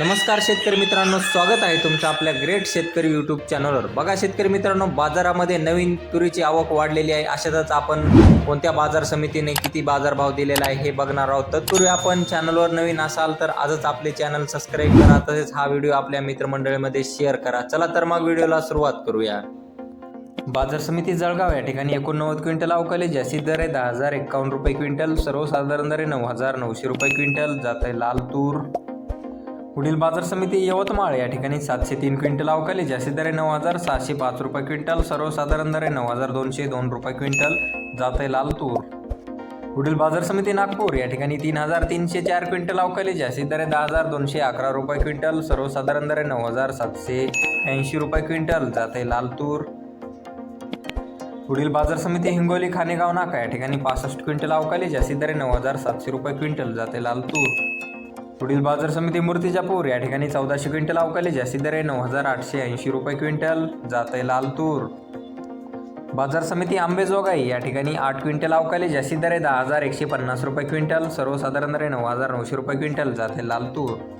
नमस्कार शेतकरी मित्रांनो स्वागत आहे तुमचं आपल्या ग्रेट शेतकरी यूट्यूब चॅनलवर बघा शेतकरी मित्रांनो बाजारामध्ये नवीन तुरीची आवक वाढलेली आहे. अशातच आपण कोणत्या बाजार समितीने किती बाजारभाव दिलेला आहे हे बघणार आहोत. तत्पूर्वी आपण चॅनलवर नवीन असाल तर आजच आपले चॅनल सबस्क्राईब करा. तसेच हा व्हिडिओ आपल्या मित्रमंडळीमध्ये शेअर करा. चला तर मग व्हिडिओला सुरुवात करूया. बाजार समिती जळगाव या ठिकाणी एकोणनव्वद क्विंटल अवकाली जास्तीत दर आहे दहा हजार एकावन्न रुपये क्विंटल सर्वसाधारण दर आहे नऊ हजार नऊशे रुपये क्विंटल. जात आहे लाल तूर पुढील बाजार समिती यवतमाळ या ठिकाणी सातशे तीन क्विंटल अवकाली जास्तीत दरे आहे नऊ हजार सहाशे पाच रुपये क्विंटल सर्वसाधारण दरे नऊ हजार दोनशे दोन रुपये क्विंटल जात आहे लाल तूर पुढील बाजार समिती नागपूर या ठिकाणी तीन हजार तीनशे चार क्विंटल अवकाली जास्तीत दरे दहा हजार दोनशे अकरा रुपये क्विंटल सर्वसाधारण दरे नऊ हजार सातशे ऐंशी रुपये क्विंटल जात आहे लाल तूर पुढील बाजार समिती हिंगोली खानेगाव नाका या ठिकाणी पासष्ट क्विंटल अवकाली जास्तीत दरे नऊ हजार सातशे रुपये क्विंटल जाते लाल तूर पुढील बाजार समिती मूर्तिजापूर या ठिकाणी चौदाशे क्विंटल अवकाली जास्तीत दर आहे नऊ हजार आठशे ऐंशी रुपये क्विंटल. जाते लाल तूर. बाजार समिती आंबेजोगाई या ठिकाणी आठ क्विंटल अवकाली जास्तीत दर आहे दहा हजार एकशे पन्नास रुपये क्विंटल. सर्वसाधारण दर आहे नऊ हजार नऊशे रुपये क्विंटल. जाते लाल तूर.